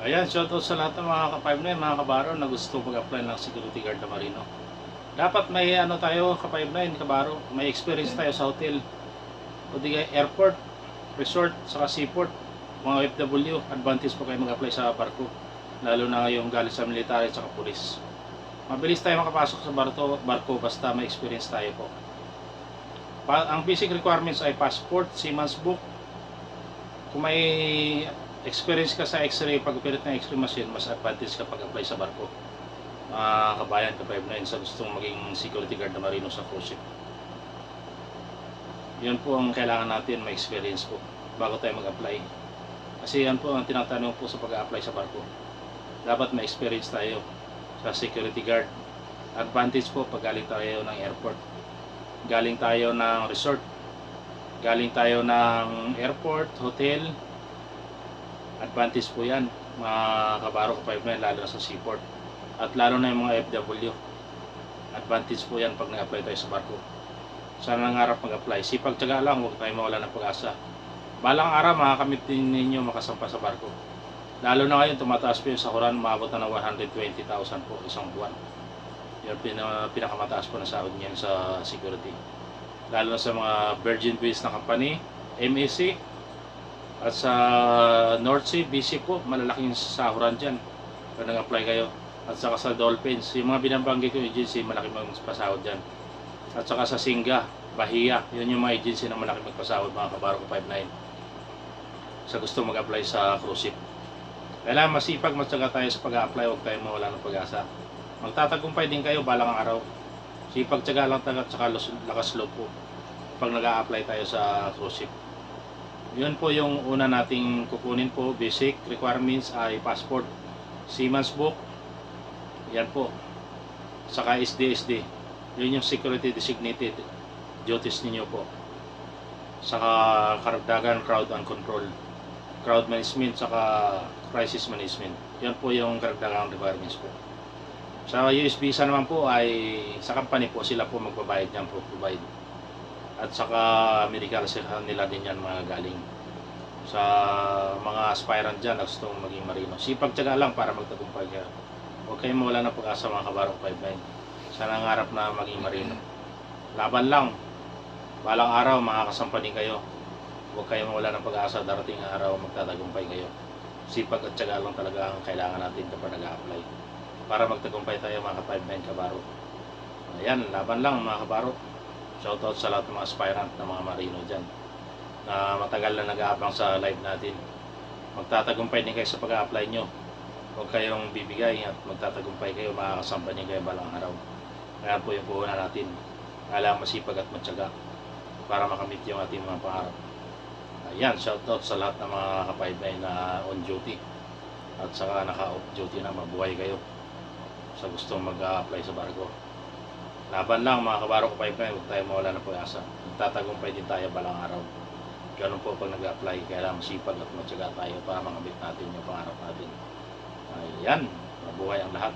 Ayan, shoutout sa lahat ng mga ka-5 mga kabaro na gusto mag-apply ng security guard na marino. Dapat may ano tayo, ka-5 kabaro, may experience tayo sa hotel. O di airport, resort, saka seaport, mga OFW, advantage po kayo mag-apply sa barko. Lalo na ngayong galing sa military at saka pulis. Mabilis tayo makapasok sa barko, barko basta may experience tayo po. Pa- ang basic requirements ay passport, seaman's book, kung may experience ka sa x-ray, pag-operate ng x-ray machine, mas advantage ka pag-apply sa barko. Mga kabayan, ka-59 sa gustong maging security guard na marino sa cruise ship. Yun po ang kailangan natin, may experience po, bago tayo mag-apply. Kasi yan po ang tinatanong po sa pag-apply sa barko. Dapat may experience tayo sa security guard. Advantage po pag galing tayo ng airport. Galing tayo ng resort. Galing tayo ng airport, hotel, advantage po yan mga kabaro ko 5 na lalo na sa seaport. At lalo na yung mga FW advantage po yan pag nag-apply tayo sa barko. Sana nangarap mag-apply. Sipag tsaga lang huwag tayo mawala ng pag-asa. Balang araw makakamit din ninyo makasampa sa barko. Lalo na ngayon tumataas po yung sahuran maabot na ng 120,000 po isang buwan. Pina, pinakamataas po na sahod niyan sa security. Lalo na sa mga virgin based na company MSC at sa North Sea, BC po, malalaking sahuran dyan. Kung nag-apply kayo. At saka sa Dolphins, yung mga binabanggi ko agency, malaki magpasahod dyan. At saka sa Singa, Bahia, yun yung mga agency na malaki magpasahod, mga kabaro ko 5'9". Sa gusto mag-apply sa cruise ship. Kailangan masipag, matyaga tayo sa pag-apply, huwag tayo mawala ng pag-asa. Magtatagumpay din kayo balang araw. Sipag, tyaga lang tayo at saka lakas loob po pag nag-a-apply tayo sa cruise ship. Yun po yung una nating kukunin po, basic requirements ay passport, seaman's book, yan po, saka SDSD. Yun yung security designated duties ninyo po. Saka karagdagan crowd and control, crowd management, saka crisis management. Yan po yung karagdagang requirements po. Sa US visa naman po ay sa company po sila po magbabayad po provide at saka medical sila nila din yan mga galing sa mga aspirant dyan na gustong maging marino. Sipag tiyaga lang para magtagumpay ka. Huwag kayong mawala ng pag-asa mga kabarong 5-9 sa nangarap na maging marino. Laban lang. Balang araw makakasampa din kayo. Huwag kayong mawala ng pag-asa darating ang araw magtatagumpay kayo. Sipag at tiyaga lang talaga ang kailangan natin kapag nag-a-apply. Para magtagumpay tayo mga ka-5-9 kabaro. Ayan, laban lang mga kabaro. Shoutout sa lahat ng mga aspirant na mga marino dyan na matagal na nag-aabang sa live natin. Magtatagumpay din kayo sa pag-apply nyo. Huwag kayong bibigay at magtatagumpay kayo, makakasamba din kayo balang araw. Kaya po yung puhunan natin. Kailangan masipag at matyaga para makamit yung ating mga pangarap. Ayan, shoutout sa lahat ng mga kapaybay na on duty at saka naka-off duty na mabuhay kayo sa gustong mag-apply sa barko. Laban lang mga kabaro ko 5 huwag tayo mawala ng pag-asa. Magtatagumpay din tayo balang araw. Ganun po pag nag-apply, kailangan masipag at matyaga tayo para makamit natin yung pangarap natin. Ayan, mabuhay ang lahat.